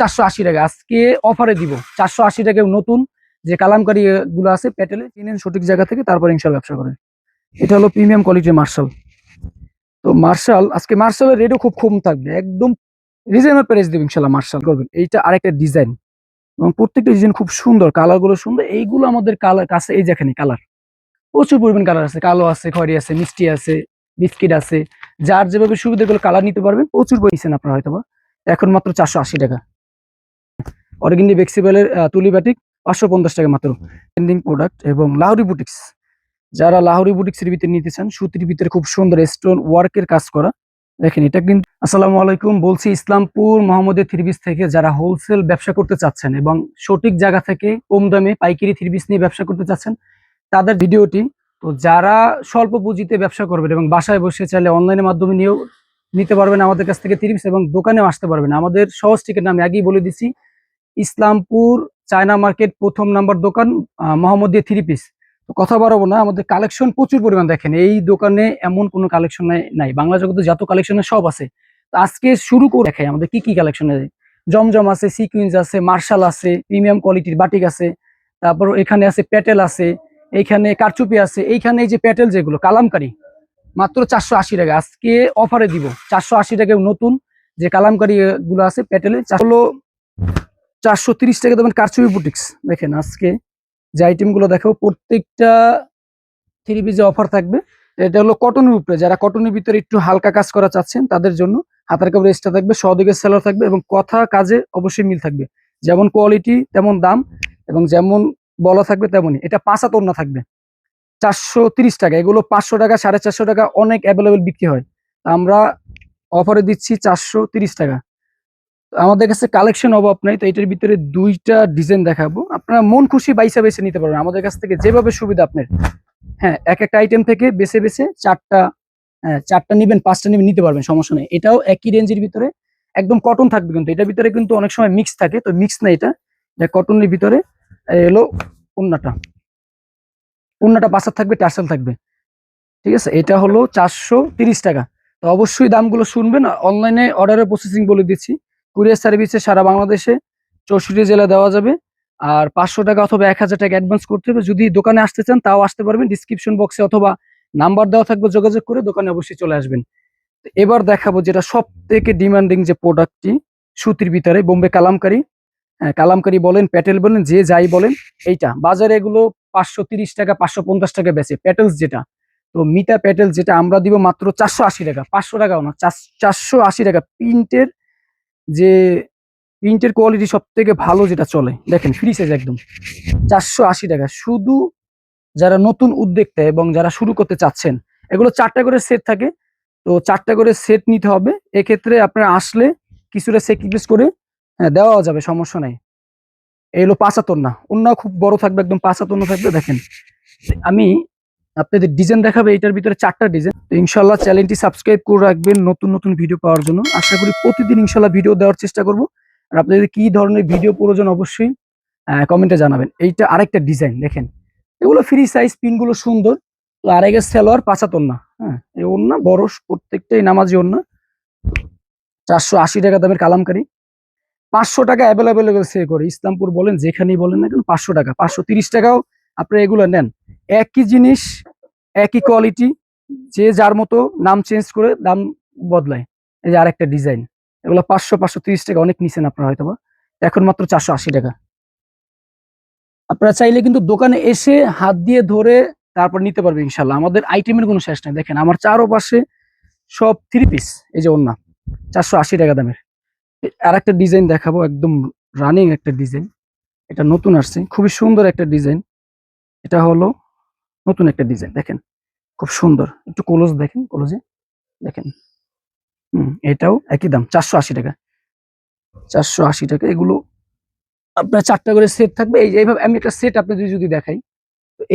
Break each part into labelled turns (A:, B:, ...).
A: চারশো আশি টাকা। আজকে অফারে দিব। চারশো আশি টাকা নতুন যে কালামকারি গুলো আছে প্যাটেলে কিনেন সঠিক জায়গা থেকে, তারপর ইনশাল ব্যবসা করেন। এটা হলো প্রিমিয়াম কোয়ালিটির মার্শাল তো মার্শাল আজকে মার্শালের রেটও খুব কম থাকবে। একদম রিজনেবল প্রাইস দেবে ইনশাল্লাহ মার্শাল করবেন। এইটা আরেকটা ডিজাইন এবং প্রত্যেকটা ডিজাইন খুব সুন্দর কালারগুলো সুন্দর। এইগুলো আমাদের কালার কাছে, এই যেখানে কালার প্রচুর পরিমাণ কালার আছে। কালো আছে, খয়রি আছে, মিষ্টি আছে, বিস্কিট আছে। যার যেভাবে সুবিধাগুলো কালার নিতে পারবেন, প্রচুর পয়সা আপনার হয়তো এখন মাত্র চারশো আশি টাকা। অরিগিনি বেক্সিবেলের তুলি ব্যাটিক পাঁচশো পঞ্চাশ টাকা মাত্র। ট্রেন্ডিং প্রোডাক্ট এবং লাহরি বুটিক্স যারা লাহরি বুটিক্সের ভিতরে নিতে চান সুতির ভিতরে খুব সুন্দর স্টোন ওয়ার্কের কাজ করা। দেখেন এটা কিন্তু আসসালামু আলাইকুম বলছি ইসলামপুর মোহাম্মদের থ্রিবিস থেকে যারা হোলসেল ব্যবসা করতে চাচ্ছেন এবং সঠিক জায়গা থেকে কম দামে পাইকারি থ্রিবিস নিয়ে ব্যবসা করতে চাচ্ছেন তাদের ভিডিওটি তো যারা স্বল্প পুঁজিতে ব্যবসা করবেন এবং বাসায় বসে চাইলে অনলাইনের মাধ্যমে নিয়েও নিতে পারবেন আমাদের কাছ থেকে থ্রিবিস এবং দোকানেও আসতে পারবেন। আমাদের সহজ টিকিট আমি আগেই বলে দিছি ইসলামপুর চায়না মার্কেট প্রথম নাম্বার দোকান মোহাম্মদিয়া থ্রি পিস তো কথা বাড়াবো না, আমাদের কালেকশন প্রচুর পরিমাণ দেখেন। এই দোকানে এমন কোনো কালেকশন নাই বাংলা জগতে যত কালেকশন সব আছে। তো আজকে শুরু করে দেখাই আমাদের কি কি কালেকশন আছে। জমজম আছে সিকুইন্স আছে মার্শাল আছে প্রিমিয়াম কোয়ালিটির বাটিক আছে। তারপর এখানে আছে প্যাটেল আছে, এইখানে কারচুপি আছে। এইখানে এই যে প্যাটেল যেগুলো, কালামকারি, মাত্র চারশো আশি টাকা। আজকে অফারে দিব, চারশো আশি টাকা নতুন যে কালামকারি গুলো আছে প্যাটেলে হলো চারশো তিরিশ টাকা দেবেন কারচুপি বুটিক্স। দেখেন আজকে যে আইটেমগুলো দেখো প্রত্যেকটা থ্রি পিসে অফার থাকবে। এটা হলো কটনের উপরে। যারা কটনের ভিতরে একটু হালকা কাজ করা চাচ্ছেন, তাদের জন্য হাতের কাপড় এক্সট্রা থাকবে সদিকের সেলার থাকবে এবং কথা কাজে অবশ্যই মিল থাকবে। যেমন কোয়ালিটি তেমন দাম এবং যেমন বলা থাকবে তেমনই। এটা পাঁচা তন্না থাকবে। চারশো তিরিশ টাকা। এগুলো পাঁচশো টাকা, সাড়ে চারশো টাকা অনেক অ্যাভেলেবেল বিক্রি হয়। আমরা অফারে দিচ্ছি চারশো তিরিশ টাকা। আমাদের কাছে কালেকশন অভাব নাই, তো এটার ভিতরে দুইটা ডিজাইন দেখাবো। আপনারা মন খুশি বাইসা বেছে নিতে পারবেন। আমাদের কাছ থেকে যেভাবে সুবিধা আপনার হ্যাঁ এক একটা আইটেম থেকে বেছে বেছে চারটা হ্যাঁ চারটা নিবেন, পাঁচটা নিবেন, নিতে পারবেন, সমস্যা নেই। এটাও একই রেঞ্জের ভিতরে, একদম কটন থাকবে কিন্তু। এটার ভিতরে কিন্তু অনেক সময় মিক্স থাকে, তো মিক্স না এটা। কটনের ভিতরে এলো উন্নাটা উন্নাটা পাঁচার থাকবে টার্সেল থাকবে। ঠিক আছে? এটা হলো চারশো টাকা। তো অবশ্যই দামগুলো শুনবেন। অনলাইনে অর্ডারের প্রসেসিং বলে দিচ্ছি। কুরিয়ার সার্ভিসে সারা বাংলাদেশে চৌষট্টি জেলা দেওয়া যাবে। আর পাঁচশো টাকা অথবা এক হাজার টাকা অ্যাডভান্স করতে হবে। যদি দোকানে আসতে চান, তাও আসতে পারবেন। ডিসক্রিপশন বক্সে অথবা নাম্বার দেওয়া থাকবে যোগাযোগ করে দোকানে অবশ্যই চলে আসবেন। এবার দেখাবো যেটা সব থেকে ডিমান্ডিং যে প্রোডাক্টটি সুতির ভিতরে, বোম্বে কালামকারি। হ্যাঁ কালামকারি বলেন, প্যাটেল বলেন, যে যাই বলেন, এইটা। বাজারে এগুলো পাঁচশো তিরিশ টাকা, পাঁচশো পঞ্চাশ টাকা বেচে। প্যাটেলস যেটা। তো মিতা প্যাটেল যেটা আমরা দিব মাত্র চারশো আশি টাকা। পাঁচশো টাকাও না চারশো আশি টাকা। প্রিন্টের যে প্রিন্টের কোয়ালিটি সব থেকে ভালো যেটা চলে দেখেন ফ্রি সাইজ একদম। চারশো আশি টাকা। শুধু যারা নতুন উদ্যোক্তা এবং যারা শুরু করতে চাচ্ছেন এগুলো চারটা করে সেট থাকে। তো চারটা করে সেট নিতে হবে। এক্ষেত্রে আপনারা আসলে কিছুটা স্যাক্রিফাইস করে হ্যাঁ, দেওয়া যাবে সমস্যা নেই। এগুলো পাঁচাতন না। অন্য খুব বড় থাকবে একদম পাঁচাতন থাকবে দেখেন। আমি আপনাদের ডিজাইন দেখাবে, এটার ভিতরে চারটা ডিজাইন ইনশাল্লাহ চ্যানেলটি সাবস্ক্রাইব করে রাখবেন নতুন নতুন ভিডিও পাওয়ার জন্য। আশা করি প্রতিদিন ইনশাল্লাহ ভিডিও দেওয়ার চেষ্টা করব। আর আপনাদের কি ধরনের ভিডিও প্রয়োজন অবশ্যই কমেন্টে জানাবেন। এইটা আরেকটা ডিজাইন দেখেন। এগুলো ফ্রি সাইজ পিনগুলো সুন্দর। তো আরেকের সেলোয়ার পাঁচাতন না হ্যাঁ। এই ওন্না বড়, প্রত্যেকটাই নামাজি ওন্না চারশো আশি টাকা দামের কালামকারি। পাঁচশো টাকা অ্যাভেলেবেল সে করে। ইসলামপুর বলেন, যেখানেই বলেন না কেন, পাঁচশো টাকা। পাঁচশো তিরিশ টাকাও আপনারা এগুলো নেন। একই জিনিস একই কোয়ালিটি যে যার মতো নাম চেঞ্জ করে দাম বদলায়। এই যে আরেকটা ডিজাইন এগুলো পাঁচশো পাঁচশো তিরিশ টাকা, অনেক নিছেন আপনারা হয়তো এখন মাত্র চারশো আশি টাকা। আপনারা চাইলে কিন্তু দোকানে এসে হাত দিয়ে ধরে তারপর নিতে পারবে ইনশাল্লাহ আমাদের আইটেমের কোনো শেষ নেই। দেখেন, আমার চারোপাশে সব থ্রি পিস এই যে ওন্না চারশো আশি টাকা দামের। আর একটা ডিজাইন দেখাবো, একদম রানিং একটা ডিজাইন এটা নতুন আসছে, খুবই সুন্দর একটা ডিজাইন এটা হলো নতুন একটা ডিজাইন দেখেন। খুব সুন্দর। একটু ক্লোজ দেখেন ক্লোজে দেখেন। হুম, এটাও একই দাম, চারশো আশি টাকা। চারশো আশি টাকা, এগুলো আপনার চারটা করে সেট থাকবে। এই এইভাবে, আমি একটা সেট আপনাদের যদি দেখাই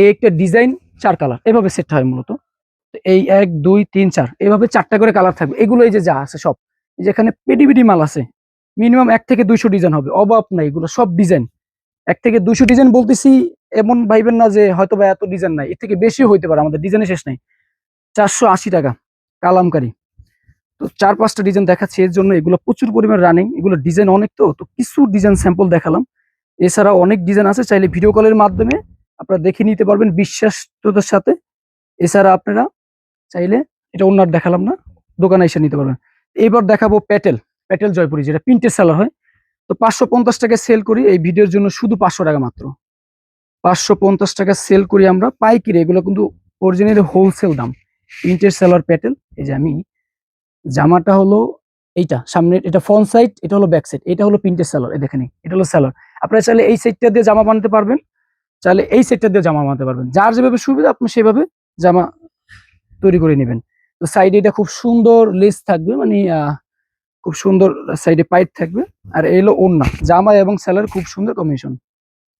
A: এই একটা ডিজাইন চার কালার এভাবে সেট হয় মূলত। এই এক, দুই, তিন, চার, এভাবে চারটা করে কালার থাকবে। এগুলো এই যে যা আছে সব, এই যে এখানে পেটি পেটি মাল আছে। মিনিমাম এক থেকে দুইশো ডিজাইন হবে, অভাব নাই, এগুলো সব ডিজাইন এক থেকে দুইশো ডিজাইন বলতেছি এমন ভাইবেন না যে হয়তো বা এত ডিজাইন নাই। এর থেকে বেশি হইতে পারে, আমাদের ডিজাইনের শেষ নাই। চারশো আশি টাকা, কালামকারি। তো চার পাঁচটা ডিজাইন দেখাচ্ছি, এর জন্য এগুলো প্রচুর পরিমাণ রানিং এগুলো ডিজাইন অনেক তো তো কিছু ডিজাইন স্যাম্পল দেখালাম। এছাড়া অনেক ডিজাইন আছে, চাইলে ভিডিও কলের মাধ্যমে আপনারা দেখে নিতে পারবেন বিশ্বাসতার সাথে। এছাড়া আপনারা চাইলে, এটা অন্য দেখালাম না, দোকানে এসে নিতে পারবেন। এবার দেখাবো প্যাটেল প্যাটেল জয়পুরি যেটা প্রিন্টের সেলার হয়। তো পাঁচশো পঞ্চাশ টাকা সেল করি, এই ভিডিওর জন্য শুধু পাঁচশো টাকা মাত্র। পাঁচশো পঞ্চাশ টাকা সেল করি আমরা, পাইকিরি, এগুলো কিন্তু অরিজিনালি হোলসেল দাম। প্রিন্টের সেলার প্যাটেল এই যে আমি, জামাটা হলো এইটা সামনের এটা ফ্রন্ট সাইড এটা হলো ব্যাক সাইড এটা হলো প্রিন্টের সেলার এই দেখেন, এটা হলো সেলার আপনারা চাইলে এই সাইডটা দিয়ে জামা বানাতে পারবেন, চাইলে এই সাইডটা দিয়ে জামা বানাতে পারবেন। যার যেভাবে সুবিধা, আপনি সেভাবে জামা তৈরি করে নেবেন। তো সাইডে এটা খুব সুন্দর লেস থাকবে মানে খুব সুন্দর সাইডে পাইপ থাকবে, আর এলো ওন্না জামা এবং সেলার খুব সুন্দর কম্বিনেশন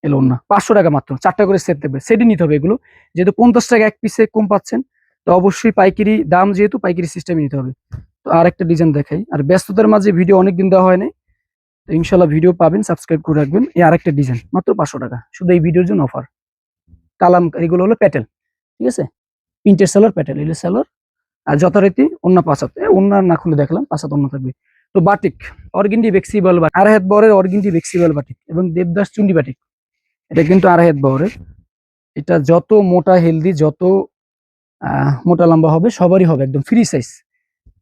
A: এলো না। পাঁচশো টাকা মাত্র, চারটা করে সেট দেবে। সেটই নিতে হবে এগুলো। যেহেতু পঞ্চাশ টাকা এক পিসে কম পাচ্ছেন, তো অবশ্যই পাইকারি দাম যেহেতু পাইকারি সিস্টেমে নিতে হবে। তো আর একটা ডিজাইন দেখাই। আর ব্যস্ততার মাঝে ভিডিও অনেকদিন দেওয়া হয় তো ইনশাল্লাহ ভিডিও পাবেন সাবস্ক্রাইব করে রাখবেন। এই আরেকটা ডিজাইন মাত্র পাঁচশো টাকা। শুধু এই ভিডিওর জন্য অফার কালাম, এগুলো হলো প্যাটেল ঠিক আছে? প্রিন্টের সেলার প্যাটেল এগুলো সেলার আর যথারীতি অন্য পাঁচাত। অন্য না খুলে দেখলাম, পাঁচাত অন্য থাকবে। তো বাটিক অর্গিন্ডি বেক্সিবল বাটিক আড়াই হাত বরের অর্গিন্ডি বেক্সিবল বাটিক এবং দেবদাস চুন্ডি বাটিক এটা কিন্তু আড়াই হাত বরের এটা যত মোটা হেলদি যত মোটা লম্বা হবে, সবারই হবে, একদম ফ্রি সাইজ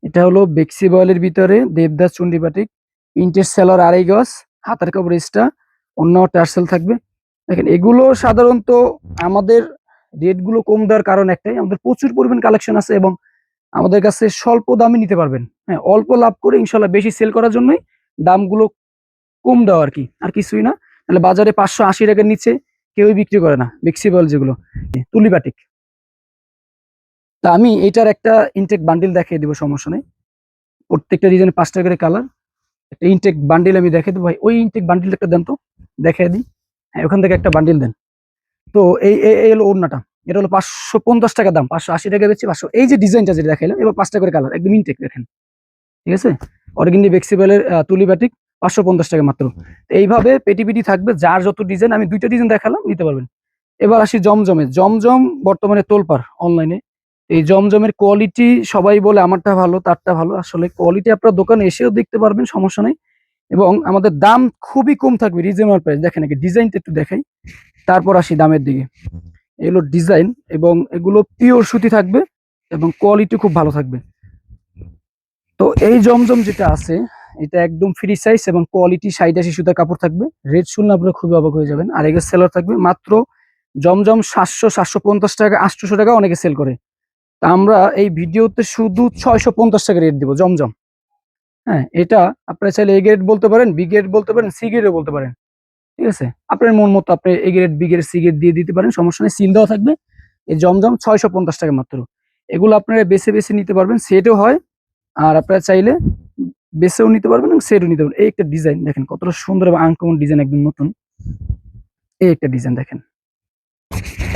A: এটা হলো বেক্সি বয়েলের ভিতরে দেবদাস চুন্ডি বাটিক প্রিন্টের সেলার আড়াই গজ, হাতের কাপড় এক্সট্রা অন্য টার্সেল থাকবে। দেখেন, এগুলো সাধারণত আমাদের রেটগুলো কম দেওয়ার কারণ একটাই, আমাদের প্রচুর পরিমাণ কালেকশন আছে এবং আমাদের কাছে স্বল্প দামে নিতে পারবেন। হ্যাঁ অল্প লাভ করে ইনশাল্লাহ বেশি সেল করার জন্যই দামগুলো কম দেওয়া আর কি, আর কিছুই না। তাহলে বাজারে পাঁচশো আশি টাকার নিচে কেউই বিক্রি করে না বেক্সিবল যেগুলো। তুলি বাটিক। তা আমি এটার একটা ইনটেক বান্ডিল দেখিয়ে দিব, সমস্যা নেই। প্রত্যেকটা ডিজাইনে পাঁচটা করে কালার একটা ইনটেক বান্ডিল আমি দেখে দেবো। ভাই, ওই ইনটেক বান্ডিল একটা দেন তো, দেখিয়ে দিই। হ্যাঁ ওখান থেকে একটা বান্ডিল দেন। তো এই এই হলো ওড়নাটা। এটা হলো পাঁচশো পঞ্চাশ টাকা দাম, পাঁচশো আশি টাকা বেচছি পাঁচশো এই যে ডিজাইনটা যেটা দেখাইলাম, এবার পাঁচটা করে কালার একদম ইনটেক দেখেন। ঠিক আছে? অর্গিনি বেক্সিবেলের তুলি বাটিক। পাঁচশো পঞ্চাশ টাকা মাত্র। এইভাবে পেটি পেটি থাকবে যার যত ডিজাইন আমি দুইটা ডিজাইন দেখালাম নিতে পারবেন। এবার আসি জমজমে জমজম বর্তমানে তোলপার অনলাইনে এই জমজমের কোয়ালিটি সবাই বলে আমারটা ভালো তারটা ভালো। আসলে কোয়ালিটি আপনার দোকানে এসেও দেখতে পারবেন সমস্যা নেই। এবং আমাদের দাম খুবই কম থাকবে রিজনেবল প্রাইস দেখেন আগে ডিজাইনটা একটু দেখাই। তারপর আসি দামের দিকে। এগুলো ডিজাইন এবং এগুলো পিওর সুতি থাকবে এবং কোয়ালিটি খুব ভালো থাকবে। তো এই জমজম যেটা আছে এটা একদম ফ্রি সাইজ এবং কোয়ালিটি সাইড আশি সুতার কাপড় থাকবে। রেড শুনলে আপনারা খুবই অবাক হয়ে যাবেন। আর এগের সেলার থাকবে মাত্র জমজম সাতশো সাতশো পঞ্চাশ টাকা, আটশোশো টাকা অনেকে সেল করে। তা আমরা এই ভিডিওতে শুধু ছয়শো পঞ্চাশ টাকা রেট দিব জমজম। হ্যাঁ এটা আপনারা চাইলে এ গ্রেড বলতে পারেন বি গ্রেড বলতে পারেন সি গ্রেডও বলতে পারেন। ঠিক আছে? আপনার মন মতো আপনি A grade B grade C grade দিয়ে দিতে পারেন, সমস্যা নেই। সিল দেওয়া থাকবে। এই জমজম ছয়শো পঞ্চাশ টাকা মাত্র। এগুলো আপনারা বেছে বেছে নিতে পারবেন সেটও হয়। আর আপনারা চাইলে বেছেও নিতে পারবেন এবং সেটও নিতে পারবেন। এই একটা ডিজাইন দেখেন, কতটা সুন্দর এবং আনকমন ডিজাইন একদম নতুন। এই একটা ডিজাইন দেখেন।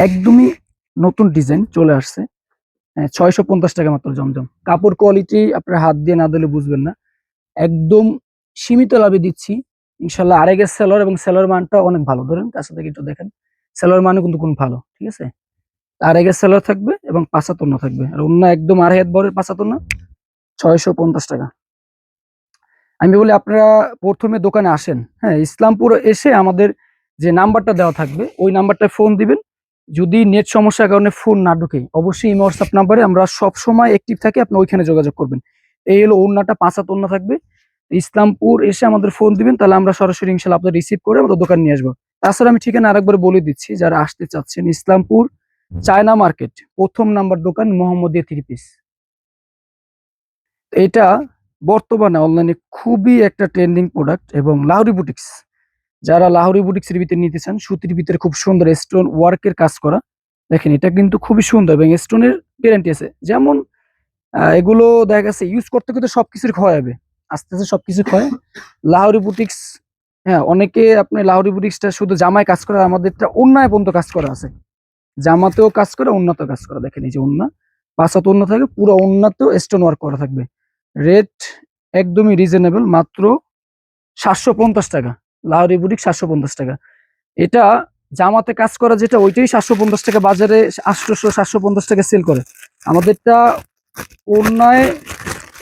A: একদমই নতুন ডিজাইন চলে আসছে। ছয়শো পঞ্চাশ টাকা মাত্র জমজম। কাপড় কোয়ালিটি আপনার হাত দিয়ে না দিলে বুঝবেন না। একদম সীমিত লাভে দিচ্ছি। ইনশাল্লাহ আরেকের সেলর এবং সেলর মানটা অনেক ভালো। ধরেন কাছে থেকে একটু দেখেন। সেলর মানে কিন্তু কোন ভালো, ঠিক আছে? আরেকের সেলর থাকবে এবং পাঁচাতন্য থাকবে। আর অন্য একদম আড়াই হাত বরের পাঁচাতন্য ছয়শো পঞ্চাশ টাকা। আমি বলি, আপনারা প্রথমে দোকানে আসেন। হ্যাঁ ইসলামপুর এসে আমাদের যে নাম্বারটা দেওয়া থাকবে, ওই নাম্বারটায় ফোন দিবেন। যদি নেট সমস্যার কারণে ফোন না ঢুকে, অবশ্যই ইমো হোয়াটসঅ্যাপ নাম্বারে আমরা সব সময় অ্যাক্টিভ থাকি, আপনি ওইখানে যোগাযোগ করবেন। এই হলো ওড়নাটা পাঁচাত ওড়না থাকবে। ইসলামপুর এসে আমাদের ফোন দিবেন, তাহলে আমরা সরাসরি ইনশাল্লাহ আপনাদের রিসিভ করে আমাদের দোকান নিয়ে আসব। তাছাড়া আমি ঠিকানা আরেকবার বলে দিচ্ছি, যারা আসতে চাচ্ছেন, ইসলামপুর চায়না মার্কেট, প্রথম নাম্বার দোকান মোহাম্মদিয়া থ্রি পিস। এটা বর্তমানে অনলাইনে খুবই একটা ট্রেন্ডিং প্রোডাক্ট এবং লাহরি বুটিক্স যারা লাহরি বুটিক্স এর ভিতরে নিতে চান, সুতির ভিতরে খুব সুন্দর স্টোন ওয়ার্কের কাজ করা। দেখেন, এটা কিন্তু খুবই সুন্দর এবং স্টোনের গ্যারান্টি আছে। যেমন এগুলো দেখা গেছে ইউজ করতে করতে সবকিছুর ক্ষয় হবে। আস্তে আস্তে সবকিছু ক্ষয়। লাহরি বুটিক্স হ্যাঁ অনেকে আপনি লাহোরি বুটিক্সটা শুধু জামায় কাজ করা আমাদেরটা অন্যায় পর্যন্ত কাজ করা আছে। জামাতেও কাজ করে উন্নত কাজ করা। দেখেন, এই যে অন্য পাঁচাত অন্য থাকে, পুরো উন্নতেও স্টোন ওয়ার্ক করা থাকবে। রেট একদমই রিজনেবল মাত্র সাতশো পঞ্চাশ টাকা। লাহোরি বুটিক সাতশো পঞ্চাশ টাকা। এটা জামাতে কাজ করা যেটা, ওইটাই সাতশো পঞ্চাশ টাকা বাজারে আটশোশো, সাতশো পঞ্চাশ টাকা সেল করে। আমাদেরটা অন্যায়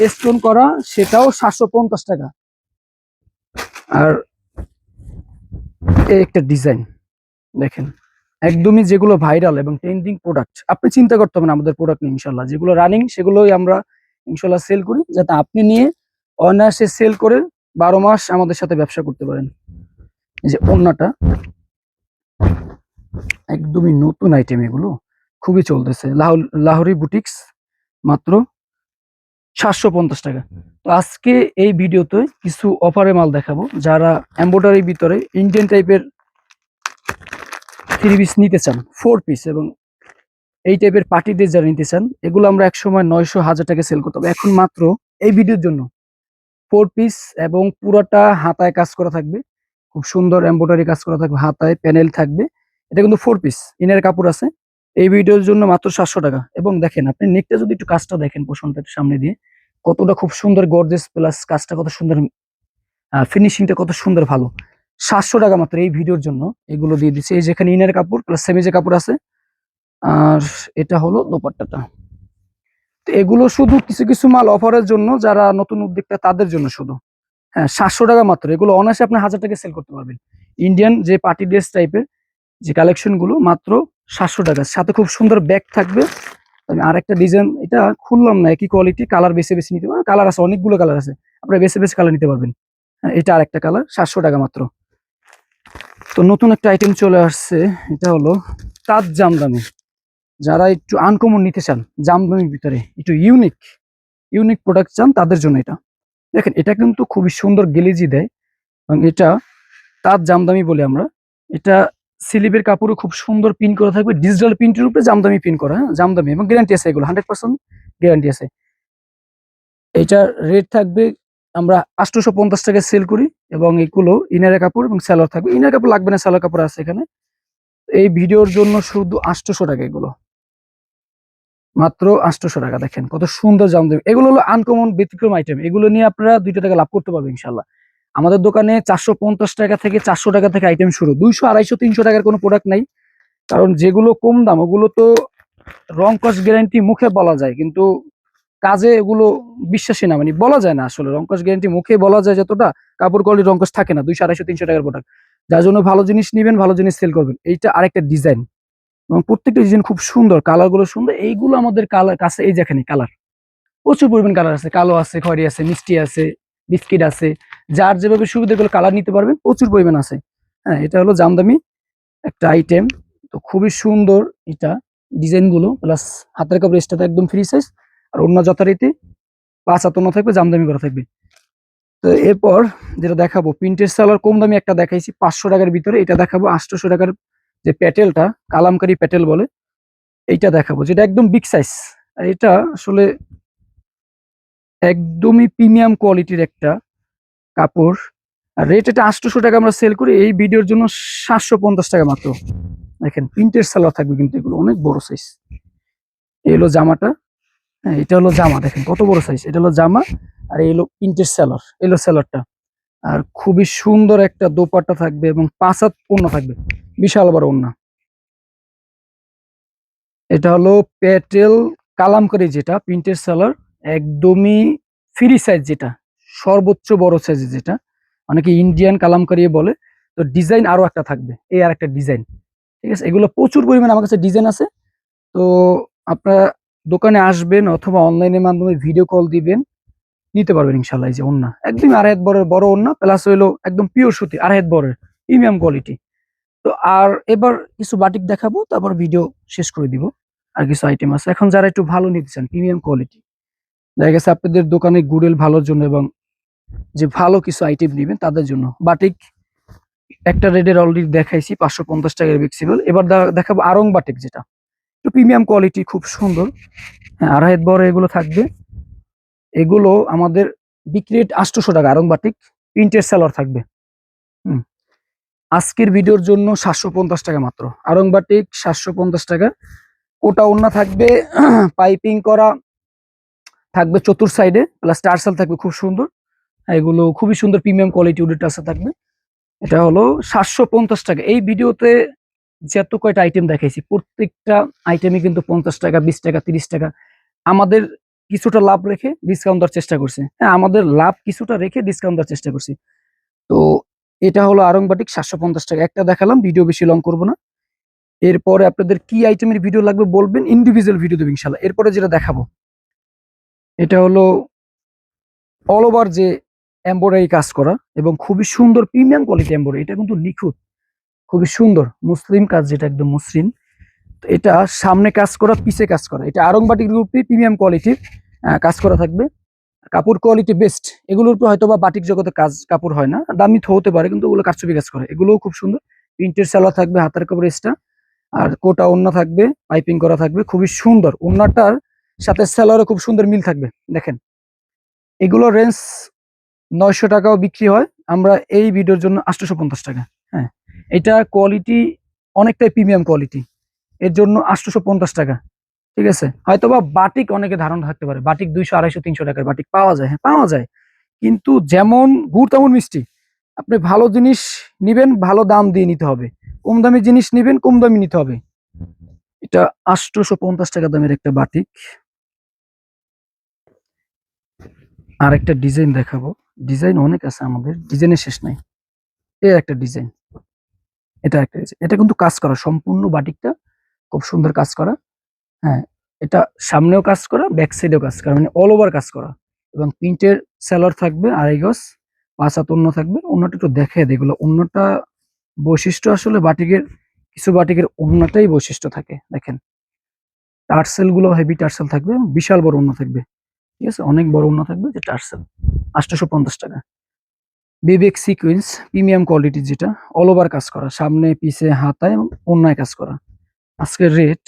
A: স্টোন করা, সেটাও সাতশো পঞ্চাশ টাকা। আর একটা ডিজাইন দেখেন। একদমই যেগুলো ভাইরাল এবং ট্রেন্ডিং প্রোডাক্ট আপনি চিন্তা করতে হবে আমাদের প্রোডাক্ট নিয়ে ইনশাল্লাহ যেগুলো রানিং সেগুলোই আমরা ইনশাল্লাহ সেল করি, যাতে আপনি নিয়ে অনায়াসে সেল করে বারো মাস আমাদের সাথে ব্যবসা করতে পারেন। এই যে অন্যটা একদমই নতুন আইটেম এগুলো, খুবই চলতেছে। লাহোর বুটিক্স মাত্র সাতশো পঞ্চাশ টাকা। তো আজকে এই ভিডিওতে কিছু অফারে মাল দেখাবো, যারা এম্বোটারির ভিতরে ইন্ডিয়ান টাইপের থ্রি পিস নিতে চান ফোর পিস এবং এই টাইপের পার্টিদের যারা নিতে চান, এগুলো আমরা একসময় নয়শো, হাজার টাকা সেল করতাম এখন মাত্র এই ভিডিওর জন্য ফোর পিস এবং পুরোটা হাতায় কাজ করা থাকবে। খুব সুন্দর এম্বোটারি কাজ করা থাকবে, হাতায় প্যানেল থাকবে। এটা কিন্তু ফোর পিস ইনের কাপড় আছে। এই ভিডিওর জন্য মাত্র সাতশো টাকা। এবং দেখেন, আপনি নেকটা যদি একটু কাজটা দেখেন পোষণটা একটু সামনে দিয়ে, কতটা খুব সুন্দর গর্জেস প্লাস কাজটা কত সুন্দর ফিনিশিংটা কত সুন্দর ভালো। সাতশো টাকা মাত্র এই ভিডিওর জন্য এগুলো দিয়ে দিচ্ছে। এই যেখানে ইনের কাপড় প্লাস সেমিজে কাপড় আছে আর এটা হলো দোপাট্টাটা। তো এগুলো শুধু কিছু কিছু মাল অফারের জন্য যারা নতুন উদ্যোক্তা তাদের জন্য শুধু। হ্যাঁ সাতশো টাকা মাত্র। এগুলো অনায়াসে আপনি হাজার টাকা সেল করতে পারবেন। ইন্ডিয়ান যে পার্টি ড্রেস টাইপের যে কালেকশনগুলো মাত্র সাতশো টাকা। সাথে খুব সুন্দর ব্যাগ থাকবে। আমি আর একটা ডিজাইন এটা খুললাম না একই কোয়ালিটি কালার বেছে বেছে নিতে পারবেন। কালার আছে অনেকগুলো কালার আছে। আপনারা বেছে বেছে কালার নিতে পারবেন। হ্যাঁ, এটা আর একটা কালার সাতশো টাকা মাত্র। তো নতুন একটা আইটেম চলে আসছে এটা হলো তাজ জামদানি। যারা একটু আনকমন নিতে চান, জামদানির ভিতরে, একটু ইউনিক ইউনিক প্রোডাক্ট চান, তাদের জন্য এটা। দেখেন, এটা কিন্তু খুবই সুন্দর গেলেজি দেয় এবং এটা তাজ জামদানি বলে আমরা। এটা স্লিপের কাপড়ও খুব সুন্দর পিন করা থাকবে। ডিজিটাল প্রিন্টের উপরে জামদামি পিন করা হ্যাঁ জামদানি এবং গ্যারান্টি আছে এগুলো হান্ড্রেড পার্সেন্ট গ্যারান্টি আছে। এটা রেট থাকবে, আমরা আটশোশো পঞ্চাশ টাকায় সেল করি এবং এগুলো ইনারের কাপড় এবং স্যালোয়ার থাকবে। ইনার কাপড় লাগবে না স্যালোয়ার কাপড় আছে এখানে। এই ভিডিওর জন্য শুধু আটশোশো টাকা এগুলো। মাত্র আটশোশো টাকা, দেখেন কত সুন্দর জামদানি এগুলো হলো আনকমন ব্যতিক্রম আইটেম এগুলো নিয়ে আপনারা দুইটা টাকা লাভ করতে পারবেন ইনশাল্লাহ আমাদের দোকানে চারশো পঞ্চাশ টাকা থেকে চারশো টাকা থেকে আইটেম শুরু। দুইশো, আড়াইশো, তিনশো টাকার কোনো প্রোডাক্ট নাই। কারণ যেগুলো কম দাম, ওগুলো তো রং কস গ্যারান্টি মুখে বলা যায়। কিন্তু কাজে এগুলো বিশ্বাসী না মানে বলা যায় না আসলে। রং কস গ্যারান্টি মুখে বলা যায় যতটা, কাপড় কোয়ালিটি রং কস থাকে না, দুইশো, আড়াইশো, তিনশো টাকার প্রোডাক্ট যার জন্য ভালো জিনিস নিবেন, ভালো জিনিস সেল করবেন। এইটা আরেকটা ডিজাইন এবং প্রত্যেকটা ডিজাইন খুব সুন্দর কালারগুলো সুন্দর। এইগুলো আমাদের কালার কাছে, এই যেখানে কালার প্রচুর পরিমাণ কালার আছে। কালো আছে, খয়রি আছে, মিষ্টি আছে, বিস্কিট আছে। যার যেভাবে সুবিধা গুলো কালার নিতে পারবেন, প্রচুর পরিমাণ আছে। হ্যাঁ এটা হলো জামদামি একটা আইটেম তো খুবই সুন্দর এটা ডিজাইনগুলো। প্লাস হাতের কাপড় এক্সট্রা একদম ফ্রি সাইজ আর অন্য যথারীতি পাঁচ হাতন্য থাকবে জামদামি করা থাকবে। তো এরপর যেটা দেখাবো, প্রিন্টের সালোয়ার কম দামি একটা দেখাইছি, পাঁচশো টাকার ভিতরে। এটা দেখাবো আটশোশো টাকার যে প্যাটেলটা কালামকারি প্যাটেল বলে, এইটা দেখাবো, যেটা একদম বিগ সাইজ আর এটা আসলে একদমই প্রিমিয়াম কোয়ালিটির একটা কাপড়। আর রেট এটা আটশোশো টাকা আমরা সেল করি, এই ভিডিওর জন্য সাতশো পঞ্চাশ টাকা মাত্র। দেখেন প্রিন্টের সালোয়ার থাকবে কিন্তু এগুলো অনেক বড় সাইজ এই হলো জামাটা। হ্যাঁ এটা হলো জামা, দেখেন কত বড় সাইজ এটা হলো জামা, আর এই হলো প্রিন্টের স্যালার এলো স্যালারটা আর খুবই সুন্দর একটা দোপাট্টা থাকবে এবং পাঁচ হাত পণ্য থাকবে। বিশাল বড় ওন্না এটা হলো প্যাটেল কালামকারি যেটা প্রিন্টের সেলার, একদমই ফ্রি সাইজ যেটা, সর্বোচ্চ বড় সাইজ যেটা। অনেকে ইন্ডিয়ান কালামকারি বলে, তো ডিজাইন আরও একটা থাকবে, এই আর একটা ডিজাইন ঠিক আছে? এগুলো প্রচুর পরিমাণে আমার কাছে ডিজাইন আছে। তো আপনারা দোকানে আসবেন অথবা অনলাইনের মাধ্যমে ভিডিও কল দিবেন, নিতে পারবেন ইনশাল্লাহ এই যে ওন্না একদম আড়াই হাত বড়ের বড় ওন্না প্লাস হইল একদম পিওর সুতি, আড়াই হাত বড়ের প্রিমিয়াম কোয়ালিটি তো আর এবার কিছু বাটিক দেখাবো, তারপর ভিডিও শেষ করে দিব। আর কিছু আইটেম আছে। এখন যারা একটু ভালো নিতে চান প্রিমিয়াম কোয়ালিটি দেখা গেছে আপনাদের দোকানে গুডেল ভালোর জন্য এবং যে ভালো কিছু আইটেম নেবেন, তাদের জন্য। বাটিক একটা রেডের অলরেডি দেখাইছি, পাঁচশো পঞ্চাশ টাকার ফ্লেক্সিবল এবার দেখাবো আরং বাটিক যেটা। একটু প্রিমিয়াম কোয়ালিটি খুব সুন্দর। হ্যাঁ আড়াই বড় এগুলো থাকবে। এগুলো আমাদের বিক্রি রেট আটশোশো টাকা আরং বাটিক প্রিন্টের সেলর থাকবে। আজকের ভিডিওর জন্য সাতশো পঞ্চাশ টাকা মাত্র। আরং বাটিক সাতশো পঞ্চাশ টাকা। ওটা ওন্না থাকবে, পাইপিং করা থাকবে চতুর সাইডে, প্লাস টার্সাল থাকবে খুব সুন্দর। এগুলো খুবই সুন্দর প্রিমিয়াম কোয়ালিটি উডের টার্সাল থাকবে। এটা হলো সাতশো পঞ্চাশ টাকা। এই ভিডিওতে যত কয়টা আইটেম দেখাইছি, প্রত্যেকটা আইটেমে কিন্তু পঞ্চাশ টাকা, বিশ টাকা, তিরিশ টাকা। আমাদের কিছুটা লাভ রেখে ডিসকাউন্ট দেওয়ার চেষ্টা করছি। হ্যাঁ আমাদের লাভ কিছুটা রেখে ডিসকাউন্ট দেওয়ার চেষ্টা করছি। তো এটা হলো আরংবাটিক সাতশো পঞ্চাশ টাকা। একটা দেখালাম, ভিডিও বেশি লং করব না। এরপরে আপনাদের কি আইটেমের ভিডিও লাগবে বলবেন ইন্ডিভিজুয়াল ভিডিও দেবো ইনশাল্লাহ এরপরে যেটা দেখাবো, এটা হলো অল ওভার যে এম্বয়ডারি কাজ করা এবং খুবই সুন্দর প্রিমিয়াম কোয়ালিটি এম্বয়ডারি এটা কিন্তু নিখুঁত, খুবই সুন্দর, মুসলিম কাজ যেটা, একদম মুসলিম এটা সামনে কাজ করা, পিছে কাজ করা। এটা আরংবাটিক গ্রুপে প্রিমিয়াম কোয়ালিটির কাজ করা থাকবে। কাপড় কোয়ালিটি বেস্ট এগুলোর উপর হয়তো বা বাটিক জগতে কাজ, কাপড় হয় না। দামি হতে পারে, কিন্তু ওগুলো কারচুপি কাজ করে। এগুলোও খুব সুন্দর। প্রিন্টের সালোয়ার থাকবে, হাতের কাপড় এক্সট্রা আর কোটা ওন্না থাকবে পাইপিং করা থাকবে, খুবই সুন্দর। ওন্নাটার সাথে সালোয়ারে খুব সুন্দর মিল থাকবে, দেখেন। এগুলো রেঞ্জ নয়শো টাকাও বিক্রি হয়। আমরা এই ভিডিওর জন্য আটশোশো পঞ্চাশ টাকা হ্যাঁ। এটা কোয়ালিটি অনেকটাই প্রিমিয়াম কোয়ালিটি এর জন্য আটশোশো পঞ্চাশ টাকা। ঠিক আছে? হয়তো বা বাটিক অনেকে ধারণা থাকতে পারে। বাটিক দুইশো, আড়াইশো, তিনশো টাকার বাটিক পাওয়া যায়। হ্যাঁ পাওয়া যায়। কিন্তু যেমন গুড়, তেমন মিষ্টি। আপনি ভালো জিনিস নিবেন, ভালো দাম দিয়ে নিতে হবে। কম দামি জিনিস নিবেন, কম দামি নিতে হবে। এটা আটশোশো পঞ্চাশ টাকা দামের একটা বাটিক। আর একটা ডিজাইন দেখাবো। ডিজাইন অনেক আছে আমাদের, ডিজাইনের শেষ নাই। এ একটা ডিজাইন। এটা একটা ডিজাইন। এটা কিন্তু কাজ করা, সম্পূর্ণ বাটিকটা খুব সুন্দর কাজ করা। হ্যাঁ এটা সামনেও কাজ করা ব্যাক সাইডেও কাজ করা মানে অল ওভার কাজ করা। এবং প্রিন্টের সেলার থাকবে, আড়াই গজ, পাঁচ হাত অন্য থাকবে, অন্যটা একটু দেখে এগুলো অন্যটা বৈশিষ্ট্য আসলে বাটিকের, কিছু বাটিকের অন্যটাই বৈশিষ্ট্য থাকে, দেখেন। টার্সেলগুলো হেভি টার্সেল থাকবে, বিশাল বড় অন্য থাকবে, ঠিক আছে? অনেক বড় অন্য থাকবে, যে টার্সেল আটশোশো পঞ্চাশ টাকা। বিবেক সিকুয়েন্স প্রিমিয়াম কোয়ালিটি যেটা অল ওভার কাজ করা, সামনে, পিছে, হাতায় এবং অন্যায় কাজ করা। আজকের রেট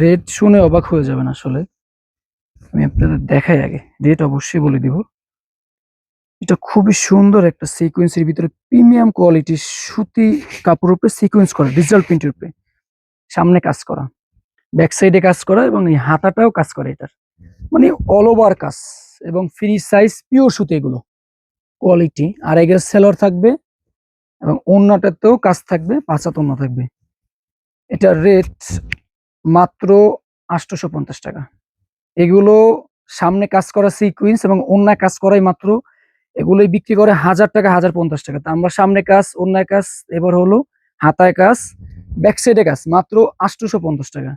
A: রেট শুনে অবাক হয়ে যাবেন আসলে। আমি আপনাদের দেখাই আগে। রেট অবশ্যই বলে দিব। এটা খুবই সুন্দর একটা সিকোয়েন্সের ভিতরে প্রিমিয়াম কোয়ালিটির সুতি কাপড় উপরে সিকোয়েন্স করা ডিজিটাল প্রিন্টের উপরে। সামনে কাজ করা। ব্যাক সাইডে কাজ করা এবং এই হাতাটাও কাজ করে এটার। মানে অল ওভার কাজ এবং ফ্রি সাইজ পিওর সুতি এগুলো। কোয়ালিটি আর এগের সেলর থাকবে এবং অন্যটাতেও কাজ থাকবে পাঁচাত অন্য থাকবে। এটার রেট মাত্র আটশোশো পঞ্চাশ টাকা। এগুলো সামনে কাজ করা সিকুইন্স এবং অন্যায় কাজ করাই মাত্র, এগুলোই বিক্রি করে হাজার টাকা, হাজার পঞ্চাশ টাকা। তা আমরা সামনে কাজ, অন্যায় কাজ, এবার হলো হাতায় কাজ ব্যাক সাইডে কাজ, মাত্র আটশোশো পঞ্চাশ টাকা।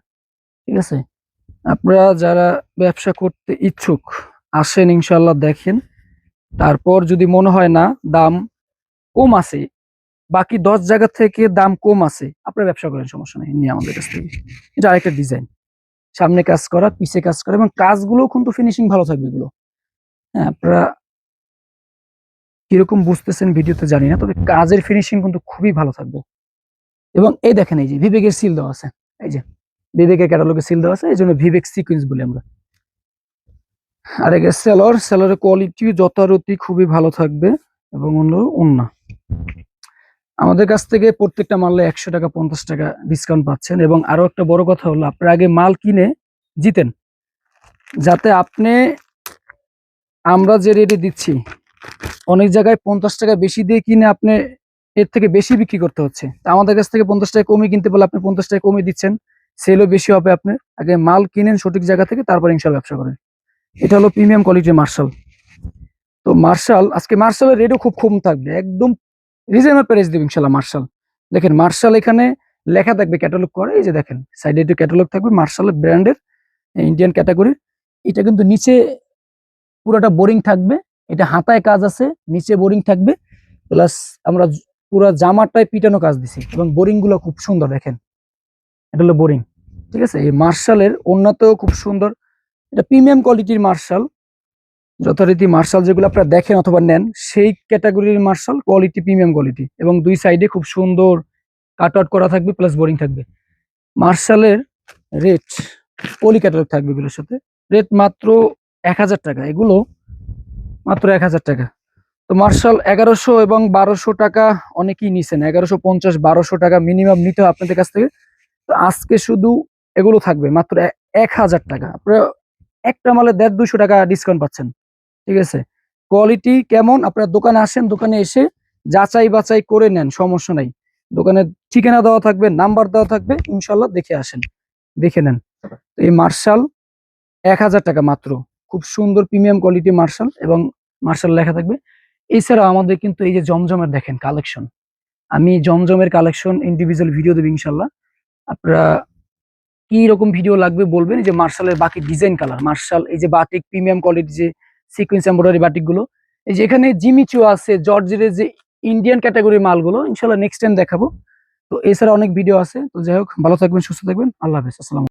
A: ঠিক আছে? আপনারা যারা ব্যবসা করতে ইচ্ছুক, আসেন ইনশাল্লাহ দেখেন। তারপর যদি মনে হয় না, দাম কম আছে বাকি দশ জায়গা থেকে দাম কম আছে, আপনারা ব্যবসা করেন, সমস্যা নেই, নিয়ে আমাদের কাছ থেকে। এটা আরেকটা ডিজাইন সামনে কাজ করা, পিছে কাজ করা, এবং কাজগুলো কিন্তু ফিনিশিং ভালো থাকবে এগুলো। হ্যাঁ আপনারা কীরকম বুঝতেছেন ভিডিওতে জানি না, তবে কাজের ফিনিশিং কিন্তু খুবই ভালো থাকবে। এবং এই দেখেন এই যে বিবেকের সিল দেওয়া আছে। এই যে বিবেকের ক্যাটালগে সিল দেওয়া আছে এই জন্য বিবেক সিকুয়েন্স বলি আমরা। আর এগে সেলর সেলরের কোয়ালিটি যথারীতি খুবই ভালো থাকবে, এবং অন্য অন্য। আমাদের কাছ থেকে প্রত্যেকটা মালে একশো টাকা, পঞ্চাশ টাকা ডিসকাউন্ট পাচ্ছেন। এবং আরও একটা বড় কথা হলো, আপনার আগে মাল কিনে জিতেন, যাতে আপনি, আমরা যে রেটে দিচ্ছি, অনেক জায়গায় পঞ্চাশ টাকা বেশি দিয়ে কিনে আপনি এর থেকে বেশি বিক্রি করতে হচ্ছে। তা আমাদের কাছ থেকে পঞ্চাশ টাকা কমে কিনতে বলে আপনি পঞ্চাশ টাকা কমে দিচ্ছেন সেলও বেশি হবে আপনার। আগে মাল কিনেন সঠিক জায়গা থেকে, তারপর ইনশাল ব্যবসা করেন। এটা হলো প্রিমিয়াম কোয়ালিটির মার্শাল তো মার্শাল আজকে মার্শালের রেটও খুব কম থাকবে, একদম রিজনেবল প্রাইস দেবে ইনশাল্লাহ মার্শাল দেখেন মার্শাল এখানে লেখা থাকবে ক্যাটালগ করে, এই যে দেখেন সাইডে একটু ক্যাটালগ থাকবে মার্শালের ব্র্যান্ডের ইন্ডিয়ান ক্যাটাগরির এটা কিন্তু নিচে পুরোটা বোরিং থাকবে, এটা হাতায় কাজ আছে, নিচে বোরিং থাকবে প্লাস আমরা পুরো জামাটায় পিটানো কাজ দিছি এবং বোরিংগুলো খুব সুন্দর দেখেন। এটা হলো বোরিং ঠিক আছে? এই মার্শালের উন্নতও খুব সুন্দর, এটা প্রিমিয়াম কোয়ালিটির মার্শাল যথারীতি মার্শাল যেগুলো আপনারা দেখেন অথবা নেন, সেই ক্যাটাগরির মার্শাল কোয়ালিটি, প্রিমিয়াম কোয়ালিটি এবং দুই সাইডে খুব সুন্দর কাট আউট করা থাকবে প্লাস বোরিং থাকবে। মার্শালের রেট, পলি ক্যাটালগ থাকবে এগুলোর সাথে। রেট মাত্র এক হাজার টাকা, এগুলো মাত্র এক হাজার টাকা। তো মার্শাল এগারোশো এবং বারোশো টাকা অনেকেই নিছেন, এগারোশো পঞ্চাশ, বারোশো টাকা মিনিমাম নিতে হবে আপনাদের কাছ থেকে। তো আজকে শুধু এগুলো থাকবে, মাত্র এক হাজার টাকা। আপনারা একটা মালে দেড় দুশো টাকা ডিসকাউন্ট পাচ্ছেন। ঠিক আছে? কোয়ালিটি কেমন? আপনার দোকানে আসেন দোকানে এসে যাচাই বাছাই করে নেন সমস্যা নাই। দোকানের ঠিকানা দেওয়া থাকবে নাম্বার দেওয়া থাকবে ইনশাল্লাহ দেখে আসেন দেখে নেন। তো এই মার্শাল এক হাজার টাকা মাত্র। খুব সুন্দর প্রিমিয়াম কোয়ালিটি মার্শাল এবং মার্শাল লেখা থাকবে। এছাড়া আমাদের কিন্তু এই যে জমজমের দেখেন কালেকশন আমি জমজমের কালেকশন ইন্ডিভিজুয়াল ভিডিও দেবো ইনশাল্লাহ আপনারা কি রকম ভিডিও লাগবে বলবেন? এই যে মার্শালের বাকি ডিজাইন কালার মার্শাল এই যে বাটিক প্রিমিয়াম কোয়ালিটি যে সিকুয়েন্স এম্বয়ডারি বাটিকগুলো এই যে এখানে জিমিচু আছে, জর্জের যে ইন্ডিয়ান ক্যাটাগরির মালগুলো, ইনশাল্লাহ নেক্সট টাইম দেখাবো। তো এছাড়া অনেক ভিডিও আছে, তো যাই হোক, ভালো থাকবেন, সুস্থ থাকবেন, আল্লাহ হাফেজ, আসসালাম